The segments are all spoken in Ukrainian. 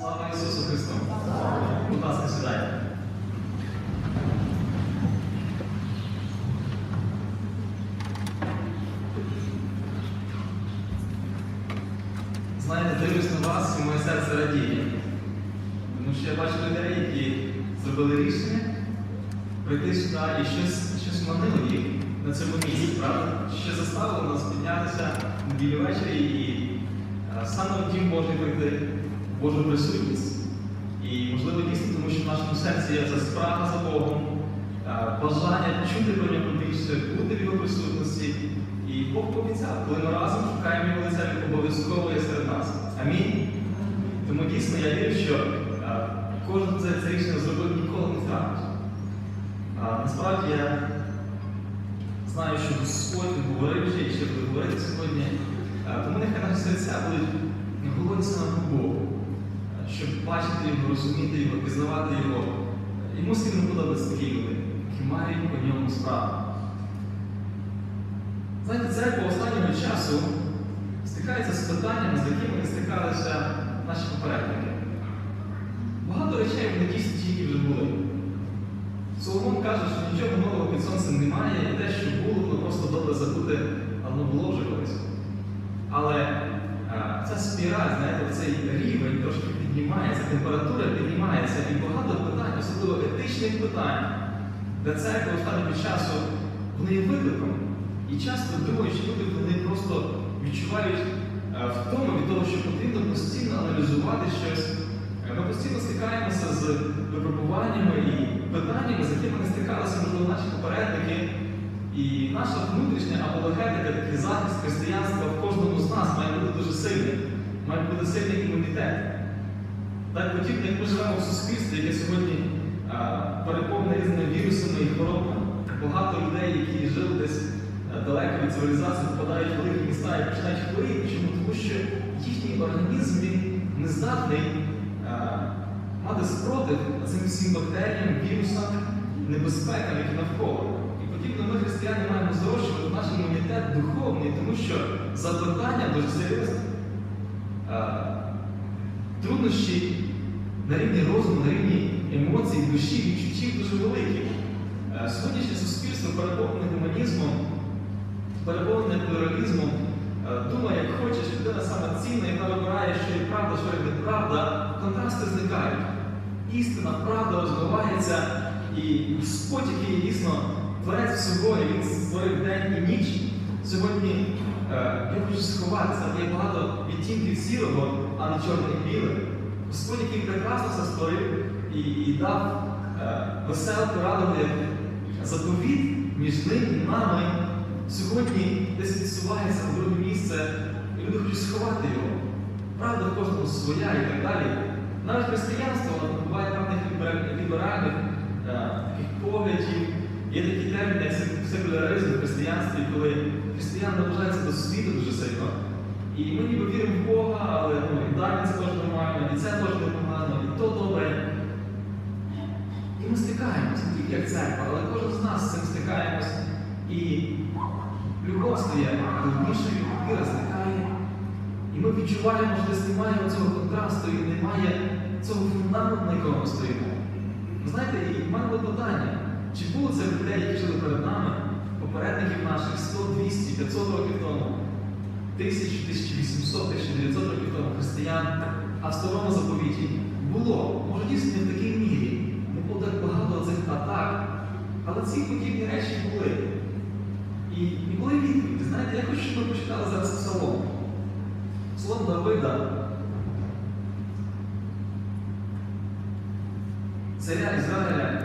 Слава Ісусу Христу! Будь ласка, сідайте. Знаєте, дивлюсь на вас і моє серце радіє. Тому що я бачу людей, які зробили рішення прийти сюди і щось, щось манило їх на цьому місці, правда? Що заставило нас піднятися неділю ввечері і е, саме в Дім Божий прийти Божу присутність. І можливо дійсно, тому що в нашому серці є ця справа за Богом, е, бажання чути про нього більше, бути в його присутності. І Бог пообіцяв, коли ми разом шукаємо його лиця, він обов'язково є серед нас. Амінь. Тому дійсно я вірю, що е, кожен це, це рішення зробив ніколи не втратить. Насправді я знаю, що Господь говорив вже і ще буде говорити сьогодні. Тому нехай наші серця будуть голодні по Богу, щоб бачити його, розуміти його, пізнавати його. Йому сильно такі люди, які мають по ньому справу. Знаєте, церква останнього часу стикається з питаннями, з якими не стикалися наші попередники. Багато речей вони дійсно тільки вже були. Соломон каже, що нічого нового під сонцем немає, і те, що було, воно просто добре забути, воно було вже колись. Але а, ця спіраль, знаєте, цей рівень трошки піднімається, температура піднімається, і багато питань, особливо етичних питань, для церкви останнього часу вони є викликом. І часто думаючи люди, вони просто відчувають е, втому від того, що потрібно постійно аналізувати щось. Е, Ми постійно стикаємося з випробуваннями і питаннями, з якими не стикалися, можливо, наші попередники. І наша внутрішня апологетика, такий захист християнства в кожному з нас має бути дуже сильний, має бути сильний імунітет. Так подібно, як ми живемо в суспільстві, яке сьогодні переповнене різними вірусами і хворобами. Багато людей, які жили десь е, далеко від цивілізації, попадають в великі міста і починають хворіти. Чому? Тому що їхній організм він не здатний е, мати спротив цим всім бактеріям, вірусам, небезпекам, які навколо. І подібно ми, християни, маємо зрощувати наш імунітет духовний, тому що запитання дуже серйозне. Труднощі на рівні розуму, на рівні емоцій, душі, відчуттів дуже великі. Е, Сьогоднішнє суспільство переповнене гуманізмом, переповнене плюралізмом, е, думає, як хоче, що людина саме цінна, яка вибирає, що є правда, що є неправда, контрасти зникають. Істина, правда розвивається, і Господь, який дійсно творець і він створив день і ніч. Сьогодні е, я хочу сховатися, але є багато відтінків сірого, а не чорне і біле. Господь, який прекрасно все створив і, і дав е, веселку радого як заповіт між ним і нами, сьогодні десь відсувається в друге місце, і люди хочуть сховати його. Правда в кожному своя і так далі. Навіть християнство набуває певних ліберальних е, таких поглядів. Є такі терміни, як секуляризм в християнстві, коли християни наближаються до світу дуже сильно. І ми ніби віримо в Бога, але ну, і це теж нормально, і це теж непогано, і то добре. І ми стикаємося, не тільки як церква, але кожен з нас з цим стикаємось. І любов стає глибнішою, віра зникає. І ми відчуваємо, що десь немає цього контрасту і немає цього фундаменту, на якому ми стоїмо. Ви знаєте, і в мене було питання, чи було це людей, які жили перед нами, попередників наших 100, 200, 500 років тому, 1000, 1800, 1900 років тому християн, а в старому заповіті було, може дійсно не в такій мірі, не було так багато цих атак, але ці подібні речі були. І, і були відповіді. Знаєте, я хочу, щоб ми почитали зараз псалом. Псалом Давида, царя Ізраїля,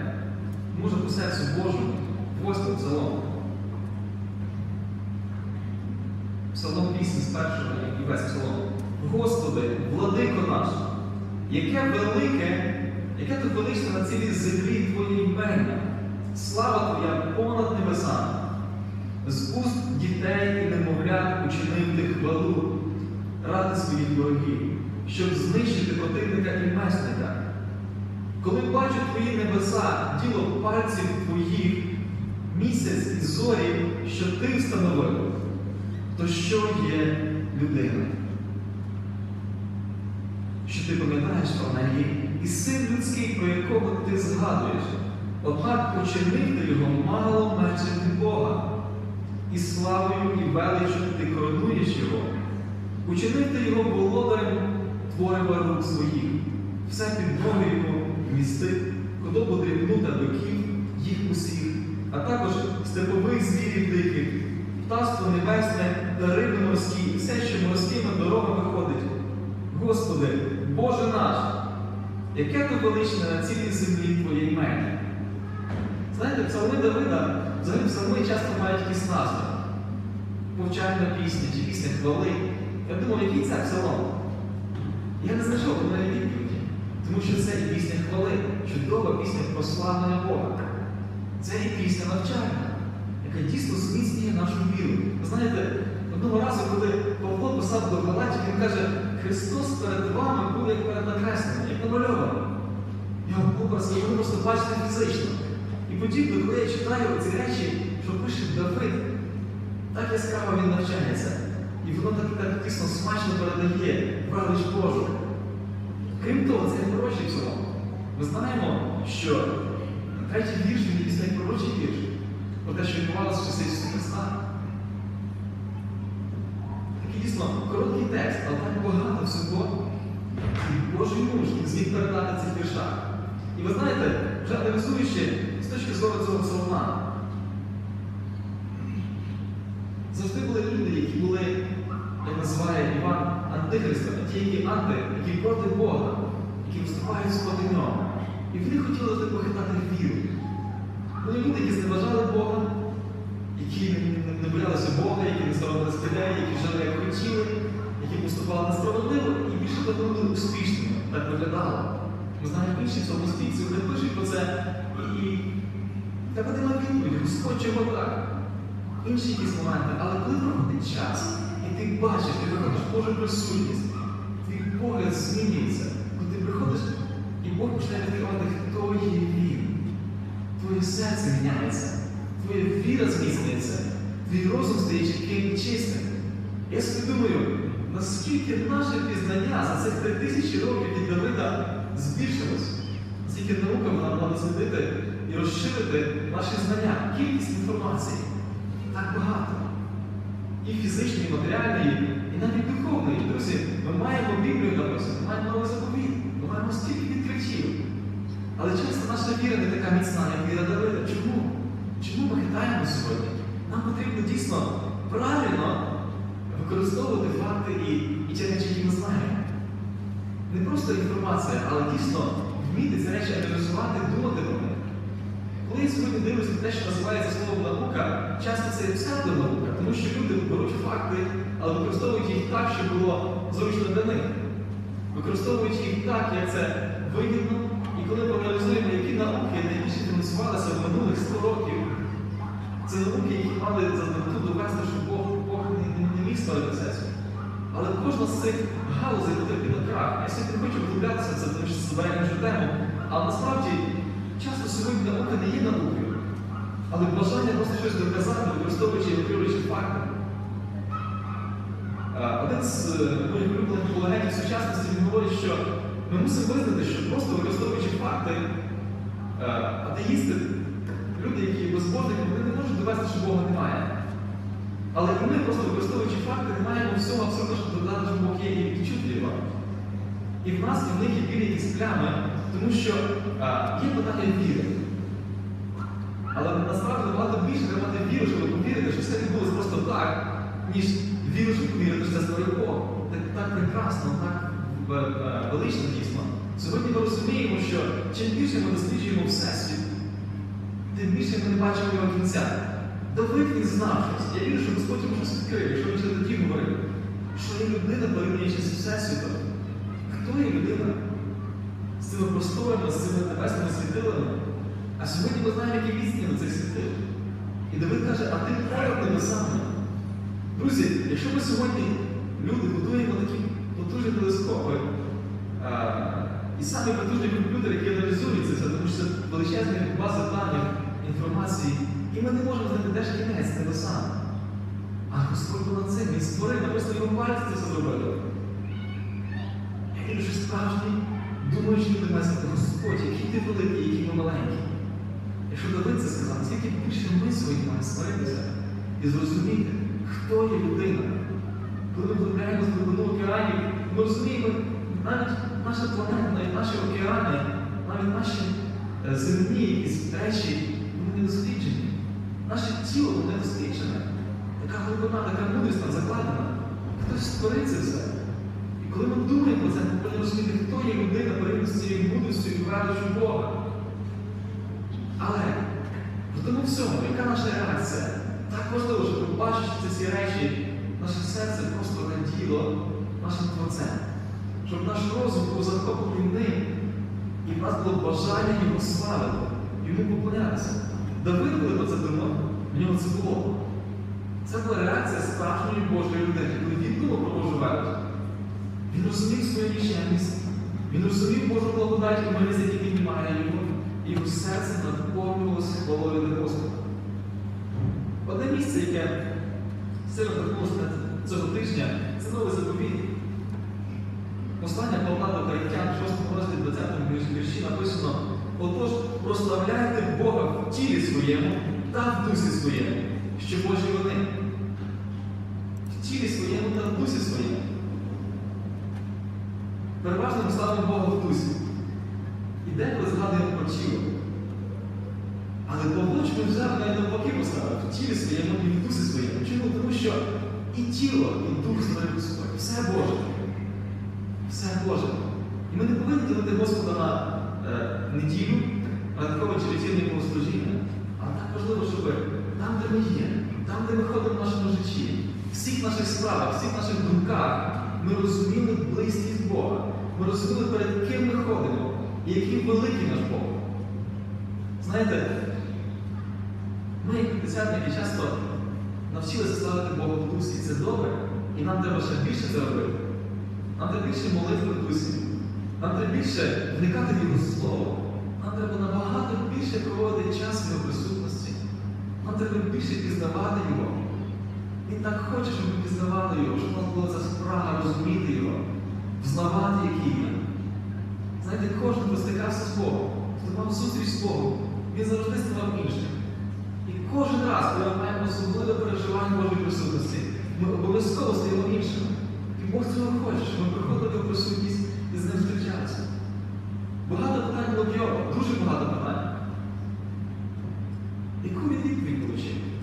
може по серцю Божому, восьмий псалом. Псалом 8 з першого і весь псалом. Господи, владико наш, яке велике, яке ти величне на цілій землі Твоє імення, слава Твоя понад небесами. З уст дітей і немовлят учинив ти хвалу, ради своїх ворогів, щоб знищити противника і месника. Коли бачу твої небеса, діло пальців твоїх, місяць і зорі, що ти встановив, то що є людина? що ти пам'ятаєш про неї, і син людський, про якого ти згадуєш. Однак учинив ти його мало менше Бога, і славою, і величю ти коронуєш його. Учинив ти його володарем творива рук своїх, все під ноги його містив, худобу дрібну та биків, їх усіх, а також степових звірів диких, птаство небесне риби морські, все, що морськими дорогами ходить. Господи, Боже наш, яке ти величне на цілій землі Твоє ім'я. Знаєте, псалми Давида, взагалі псалми часто мають якісь назви. Повчальна пісня чи пісня хвали. Я думав, який це псалом? Я не знайшов мене відповіді, тому що це і пісня хвали, чудова пісня прославлення Бога. Це і пісня навчальна, яка дійсно зміцнює нашу віру. Знаєте, одного разу, коли Павло писав до Галатів, він каже, Христос перед вами був як перед накресленням, як намальований. Його образ ви просто бачите фізично. І подібно, коли я читаю ці речі, що пише Давид, так яскраво він навчається. І воно так, так тісно смачно передає велич Божу. Крім того, це пророчий псалом. Ми знаємо, що третій вірш він після пророчий вірш про те, що відбувалося в часи Ісуса Христа. Дійсно короткий текст, але так багато всього. І Божий муж він зміг передати цих віршах. І ви знаєте, вже аналізуючи з точки зору цього псалма, завжди були люди, які були, як називає Іван, антихристами, ті, які анти, які проти Бога, які виступають проти нього. І вони хотіли похитати віру. Були люди, які зневажали Бога, які не, боялися Бога, які не соромилися людей, які жили як хотіли, які поступали несправедливо і більше того були успішними. Так виглядало. Ми знаємо інші псалмостійці, вони пишуть про це і треба нема відповіді, Господь чого так. Інші якісь моменти, але коли проходить час, і ти бачиш, ти приходиш в Божу присутність, твій погляд змінюється, коли ти приходиш, і Бог починає відкривати, хто є він. Твоє серце міняється, твоя віра зміцнюється, твій розум стає чітким і чистим. Я собі думаю, наскільки наше пізнання за цих три тисячі років від Давида збільшилось, наскільки наука вона могла дослідити і розширити наші знання, кількість інформації так багато. І фізичної, і матеріальної, і навіть духовної. Друзі, ми маємо Біблію написану, ми маємо новий заповіт, ми маємо стільки відкриттів. Але часто наша віра не така міцна, як віра Давида. Чому? Чому ми хитаємо сьогодні? Нам потрібно дійсно правильно використовувати факти і, і ті речі, які ми знаємо. Не просто інформація, але дійсно вміти ці речі аналізувати, думати про них. Коли я сьогодні дивлюся на те, що називається словом наука, часто це псевдонаука, тому що люди беруть факти, але використовують їх так, щоб було зручно для них. Використовують їх так, як це вигідно. І коли ми аналізуємо, які науки найбільше фінансувалися в минулих 100 років, це науки, які мали за мету довести, що Бог, Бог не, міг ставити сесію. Але кожна з цих галузей потерпіла крах. Я сьогодні не хочу вдивлятися це, тому що це забирає іншу тему. Але насправді часто сьогодні наука не є наукою, але бажання просто щось доказати, використовуючи і викриваючи факти. Один з е, моїх улюблених колегів сучасності він говорить, що ми мусимо визнати, що просто використовуючи факти, е, атеїсти, люди, які безбожники, вони не можуть довести, що Бога немає. Але ми просто використовуючи факти, не маємо всього абсолютно, що додати, що Бог є і відчути його. І в нас і в них є білі якісь плями, тому що а, є питання віри. Але насправді набагато більше треба мати віру, щоб повірити, що все відбулося просто так, ніж віру, щоб повірити, що це створив Бог. Так, так прекрасно, так е, е, велично дійсно. Сьогодні ми розуміємо, що чим більше ми досліджуємо Всесвіт, тим більше ми не бачимо його кінця. Давид він знав щось. Я вірю, що Господь йому щось відкриє, що він ще тоді говорив, що є людина, порівнюючи з Всесвітом. Хто є людина? З цими просторами, з цими небесними світилами. А сьогодні ми знаємо, які відстані на цих світил. І Давид каже, а ти поряд небесами. Друзі, якщо ми сьогодні, люди, будуємо такі потужні телескопи, а, і самі потужні комп'ютери, які аналізують це, тому що це величезні бази даних, інформації, і ми не можемо знайти, де ж кінець небесами. А Господь понад цим, Він створив, ми просто його пальці це зробили. І такі вже справжні, думаючи люди мають сказати, Господь, який ти великий, який ми маленький. Якщо Давид це сказав, наскільки більше ми сьогодні маємо смиритися і зрозуміти, хто є людина. Коли ми вдивляємося в глибину океанів, ми розуміємо, навіть наша планета, навіть наші океани, навіть наші е, земні якісь речі, вони. Наше тіло воно не досліджене. Така глибина, така мудрість там закладена. Хтось створив це все. І коли ми думаємо про це, ми повинні розуміти, хто є людина порівняно з цією мудрістю і величчю Бога. Але в тому всьому, яка наша реакція? Так важливо, щоб побачити ці речі, наше серце просто раділо нашим Творцем. Щоб наш розум був захоплений ним, і в нас було бажання його славити, йому поклонятися. Давид, коли про це думав, в нього це було. Це була реакція справжньої Божої людини. Коли він думав про Божу велич, він розумів свою нічемність, він розумів Божу благодать у милість, який піднімає його, і його серце наповнювалося хвалою до Господа. Одне місце, яке сильно торкнулося цього тижня, це новий заповіт. Послання Павла до Коринтян, 6 розділі 20 вірші написано: Отож, прославляйте Бога в тілі своєму та в дусі своєму, що Божі вони. В тілі своєму та в дусі своєму. Переважно ми ставимо Бога в дусі. І деколи згадуємо про тіло. Але Павло чому взяв навіть навпаки поставив в тілі своєму і в дусі своєму. Чому? Тому що і тіло, і дух створив Господь. Все Боже. Все Боже. І ми не повинні ділити Господа на неділю, ранкове вечірнє богослужіння. Але так важливо, щоб там, де ми є, там, де ми ходимо в нашому житті, в всіх наших справах, всіх наших думках, ми розуміли близькість Бога. Ми розуміли, перед ким ми ходимо і який великий наш Бог. Знаєте, ми, як п'ятдесятники, часто навчилися славити Бога в дусі, це добре, і нам треба ще більше це. Нам треба більше молитви в дусі. Нам треба більше вникати в Його слово. Нам треба набагато більше проводити час в Його присутності. Нам треба більше пізнавати Його. Він так хоче, щоб ми пізнавали Його, щоб у нас була ця спрага розуміти Його, взнавати, який він. Знаєте, кожен хто стикався з Богом, хто зустріч з Богом, він завжди ставав іншим. І кожен раз, коли ми маємо особливе переживання Божої присутності, ми обов'язково стаємо іншими. І Бог цього хоче, щоб ми приходили в присутність і з ним зустрічалися. Багато питань було в Йова, дуже багато питань. Яку він відповідь отримав?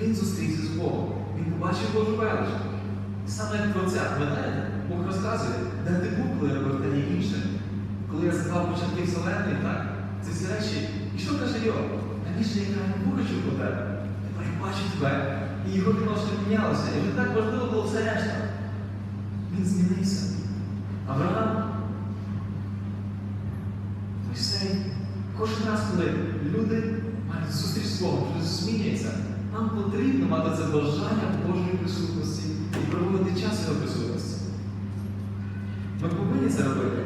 Він зустрівся з Богом. Він побачив Божу велич. Саме як Творця, пам'ятаєте, Бог розказує, де ти був, коли я робив інше. Коли я заклав початки Вселенної, так? Це всі речі. І що каже Йов? Раніше я крайне хочу про тебе. Тепер я бачу тебе. І його відношення мінялося. І вже так важливо було все решта. Він змінився. Авраам. Мойсей. Кожен раз, коли люди мають зустріч з Богом, щось змінюється, нам потрібно мати це бажання Божої присутності і проводити час його присутності. Ми повинні це робити.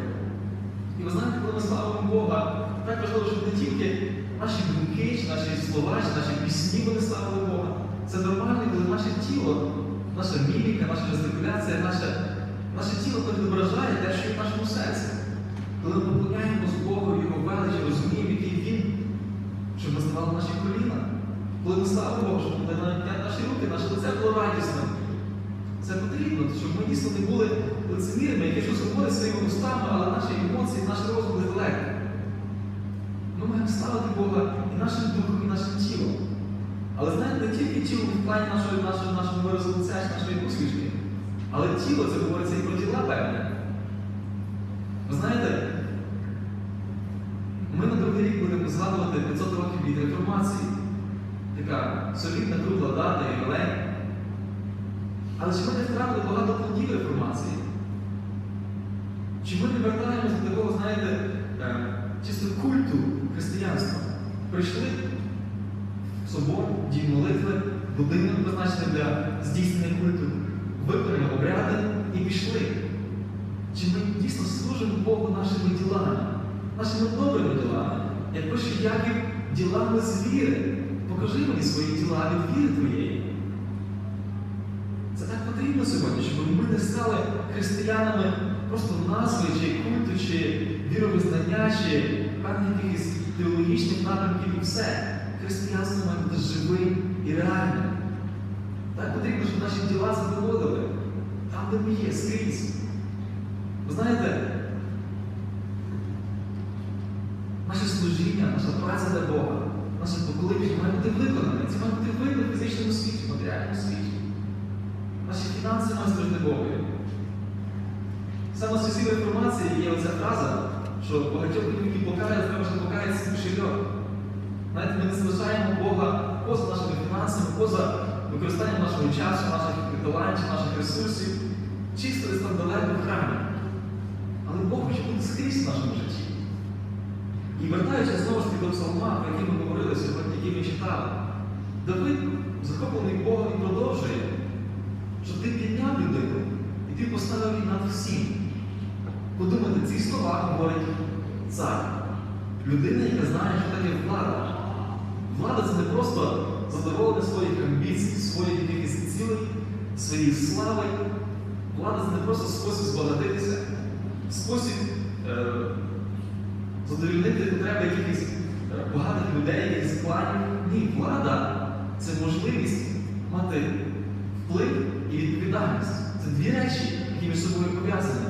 І ви знаєте, коли ми славимо Бога, так важливо, щоб не тільки наші думки, чи наші слова, чи наші пісні вони славили Бога. Це нормально, коли наше тіло, наша міміка, наша жестикуляція, наше, наше тіло відображає те, що є в нашому серці. Коли ми поклоняємо з Богу Його величі, розуміємо, який Він, щоб ми ставали наші коліна. Коли ми славимо Бога, щоб навіть наші руки, наше лице було радісним. Це потрібно, щоб ми дійсно не були лицемірами, які щось говорять своїми устами, але наші емоції, наш розум були далеко. Ми маємо славити Бога і нашим духом, і нашим тілом. Але знаєте, не тільки тіло в плані нашої, нашої, нашого виразу лиця, нашої посмішки, але тіло це говориться і про тіла певне. Ви знаєте, ми на другий рік будемо згадувати 500 років від реформації. Така солідна кругла дата, і ювілей. Але чи ми не втратили багато плодів реформації? Чи ми не вертаємося до такого, знаєте, е, чисто культу християнства? Прийшли в собор, дім молитви, будинок призначений для здійснення культу, виконали обряди і пішли. Чи ми дійсно служимо Богу нашими ділами, нашими добрими ділами? Як пише Яків, ділами з віри. Покажи мені свої діла від віри твоєї. Це так потрібно сьогодні, щоб ми не стали християнами просто назви, чи культу, чи віровизнання, чи певних якихось теологічних напрямків і все. Християнство має бути живим і реальним. Так потрібно, щоб наші діла задоводили. Там, де ми є, скрізь. Ви знаєте, наше служіння, наша праця для Бога, наше покликання має бути виконане. Це має бути видно в фізичному світі, в матеріальному світі. Наші фінанси мають служити Богові. Саме з часів реформації є оця фраза, що багатьох людей, покаються, треба, що покається кошельок. Знаєте, ми не залишаємо Бога поза нашими фінансами, поза використанням нашого часу, наших талантів, наших ресурсів, чисто десь там далеко в храмі. Але Бог хоче бути скрізь в нашому житті. І вертаючись знову ж таки до псалма, про який ми говорили сьогодні, який ми читали, Давид, захоплений Богом, і що ти підняв людину, і ти поставив її над всім. Подумайте, ці слова говорить цар. Людина, яка знає, що таке влада. Влада це не просто задоволення своїх амбіцій, своїх якихось цілей, своєї слави. Влада це не просто спосіб збагатитися, спосіб е, задовільнити потреби якихось е, багатих людей, якихось планів. Ні, влада це можливість мати вплив і відповідальність. Це дві речі, які між собою пов'язані.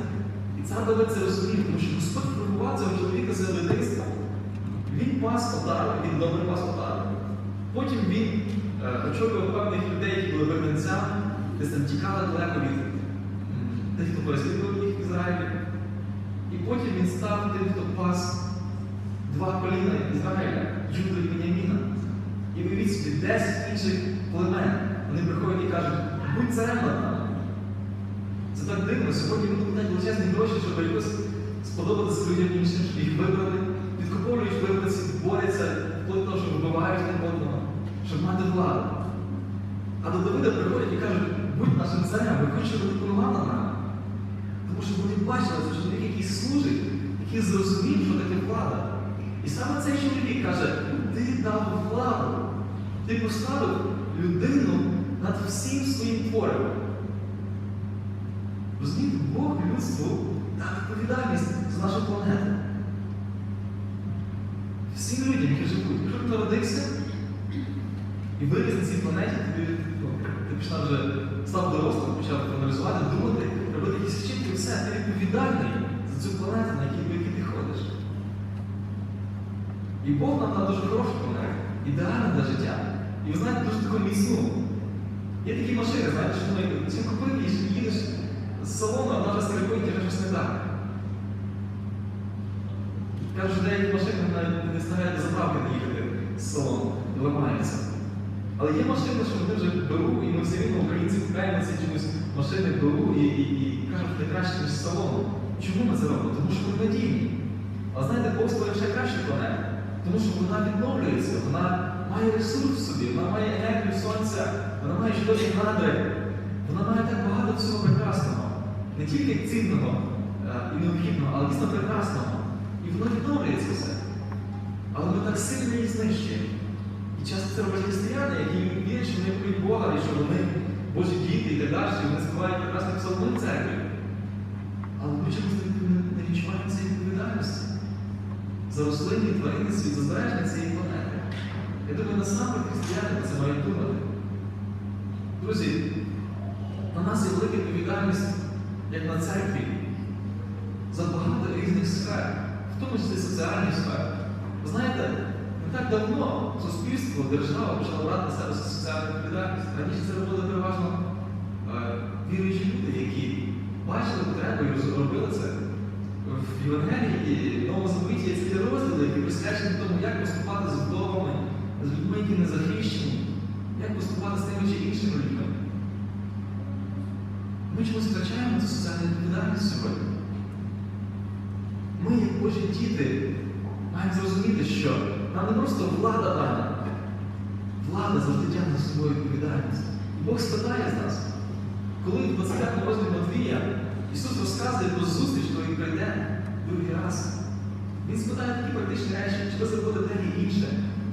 І цар Давид це розумів, тому що Господь формував цього чоловіка з дитинства. Він пас отару, він добре пас отару. Потім він е, очолював певних людей, які були вигнанцями, десь там тікали далеко від тих, хто переслідував їх в Ізраїлі. І потім він став тим, хто пас два коліна Ізраїля, Юда і Веніаміна. І уявіть собі, 10 інших племен. Вони приходять і кажуть, будь царем. Це так дивно. Сьогодні вони платять величезні гроші, щоб якось сподобатися людям іншим, щоб їх вибрали, підкуповують виборці, борються, до того, що вбивають один одного, щоб мати владу. А до Давида приходять і кажуть, будь нашим царем, хочемо, щоб панував над. Тому що вони бачили, це чоловік, який служить, який зрозумів, що таке влада. І саме цей чоловік каже, ти дав владу, ти поставив людину над всім своїм твором. Розумієте, Бог людству дав відповідальність за нашу планету. Всім людям, які живуть, якщо ти народився і виріс на цій планеті, тобі, ну, ти почав вже став дорослим, почав аналізувати, думати, робити якісь вчинки, все, ти відповідальний за цю планету, на якій, якій ти ходиш. І Бог нам дав дуже хорошу планету, ідеальну для життя. І ви знаєте, дуже таку міцну. Є такі машини, знаєте, що ми цим купив і їдеш з салону, а вона скрипить, і вже щось не так. Кажуть, що деякі машини навіть не ставлять до заправки не їхати з салону, ламаються. Але є машини, що вони вже беру, і ми все рівно українці купляємо ці чомусь машини, беру і, і, і кажуть, що краще, ніж з салону. Чому ми це робимо? Тому що вони надійні. А знаєте, Бог створив ще краще планету. Тому що вона відновлюється, вона має ресурс в собі, вона має енергію сонця, вона має чудові надри, вона має так багато всього прекрасного. Не тільки цінного е, і необхідного, але дійсно прекрасного. І воно відновлюється все. Але ми так сильно її знищуємо. І часто це роблять християни, які вірять, що вони люблять Бога, і що вони Божі діти і так далі, і вони співають прекрасних псалми церкві. Але ми чомусь не, відчуваємо цієї відповідальності за рослинні тваринний світ, за збереження цієї планети. Я думаю, насамперед християни про це мають думати. Друзі, на нас є велика відповідальність, як на церкві, за багато різних сфер, в тому числі соціальних сфер. Ви знаєте, не так давно суспільство, держава почала брати на себе соціальну відповідальність. Раніше це робили переважно е, віруючі люди, які бачили потребу і робили це. В Євангелії в Новому Заповіті є цілі розділи, які присвячені тому, як поступати з вдовами, з людьми, які не захищені, як поступати з тими чи іншими людьми. Ми чомусь втрачаємо цю соціальну відповідальність сьогодні. Ми, як Божі діти, маємо зрозуміти, що нам не просто влада дана, влада завжди тягне собою відповідальність. І Бог спитає з нас, коли в 25 розділі Матвія Ісус розказує про зустріч, коли він прийде другий раз. Він спитає такі практичні речі, чи ви зробили те і інше,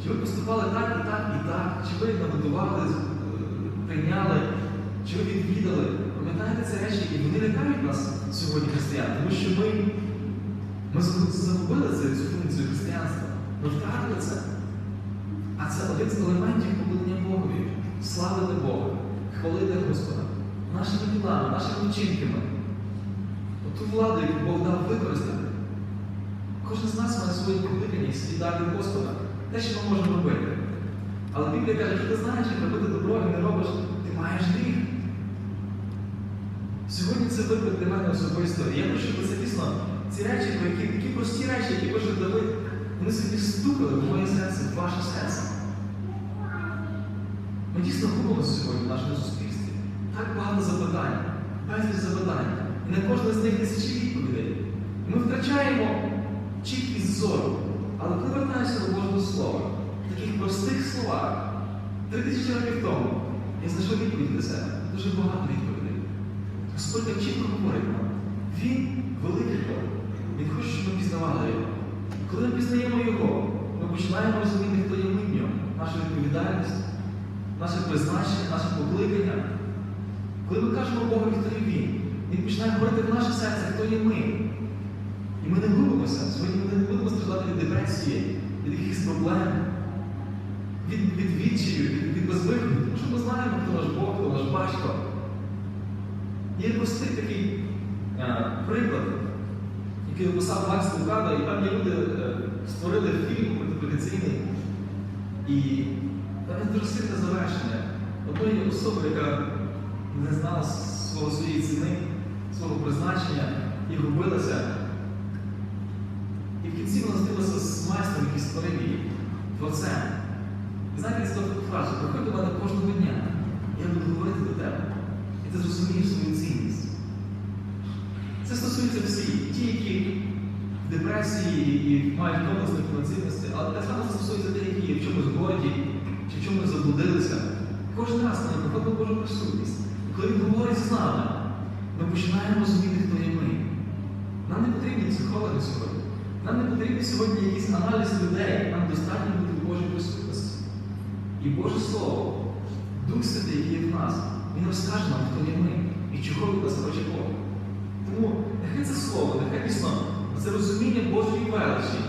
чи ви поступали так, і так, і так, чи ви наготували, е, прийняли, чи ви відвідали. Пам'ятаєте це речі, і вони лякають нас сьогодні, християн, тому що ми, ми загубили цю функцію християнства. Ми втратили це. А це один з елементів поклоніння Богові. Славити Бога, хвалити Господа, нашими ділами, нашими вчинками. Оту владу, яку Бог дав використати. Кожен з нас має свої покликання і від Господа, те, що ми можемо робити. Але Біблія каже, що ти знаєш, як робити добро і не робиш, ти маєш гріх. Сьогодні це виклик для мене особисто. І я хочу, щоб це дійсно ці речі, які такі прості речі, які каже Давид, вони собі стукали в моє серце, в ваше серце. Ми дійсно губимося сьогодні в нашому суспільстві. Так багато запитань, безліч запитань. І на кожне з них тисячі відповідей. Ми втрачаємо чіткість зору. Але коли вертаємося до Божого Слова, в таких простих словах, три тисячі років тому, я знайшов відповідь для себе. Дуже багато відповідей. Господь так чітко говорить нам. Він великий Бог. Він хоче, щоб ми пізнавали його. Коли ми пізнаємо його, ми починаємо розуміти, хто є ми в ньому, наша відповідальність, наше призначення, наше покликання. Коли ми кажемо Богу, хто є він, він починає говорити в наше серце, хто є ми. І ми не губимося. Сьогодні ми не будемо страждати від депресії, від якихось проблем, від, від відчаю, від, від безвиходу. Тому що ми знаємо, хто наш Бог, хто наш батько. Є простий такий е, приклад, який описав Макс Лукада, і є люди е, створили фільм мультиплікаційний. І там є дуже сильне завершення. Одної особи, яка не знала свого своєї ціни, свого призначення і губилася. І в кінці вона зустрілася з майстром, який створив її, творцем. І знаєте, таку фразу, приходь до мене кожного дня, я буду говорити до тебе. І ти зрозумієш свою цінність. Це стосується всіх, ті, які в депресії і мають комплексні цінності, але так само це стосується тих, які є в чомусь горді, чи в чомусь заблудилися. Кожен раз ми приходимо Божу присутність. Коли він говорить з нами, ми починаємо розуміти, хто є ми. Нам не потрібні психологи сьогодні. Нам не потрібні сьогодні якийсь аналіз людей, нам достатньо бути в Божій присутності. І Боже Слово, Дух Святий, який є в нас, Він розкаже нам, хто є ми і чого від нас хоче Бог. Тому нехай це слово, нехай дійсно це розуміння Божої величі,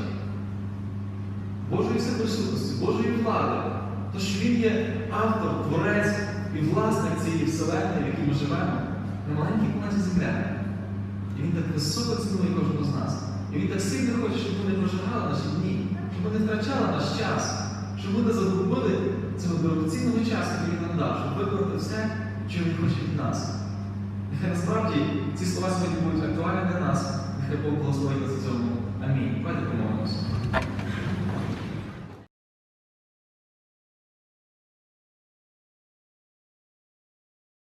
Божої всеприсутності, Божої влади, то що Він є автор, творець і власник цієї вселенної, в якій ми живемо, на маленькій планеті Земля. І він так високо цінує кожного з нас. І він так сильно хоче, щоб ми не прожигали наші дні, щоб ми не втрачали наш час, щоб ми не загубили цього дорогоцінного часу, який він нам дав, щоб виконати все, що він хоче від нас. Нехай насправді ці слова сьогодні будуть актуальні для нас. Нехай Бог благословить нас в цьому. Амінь. Давайте допомогу.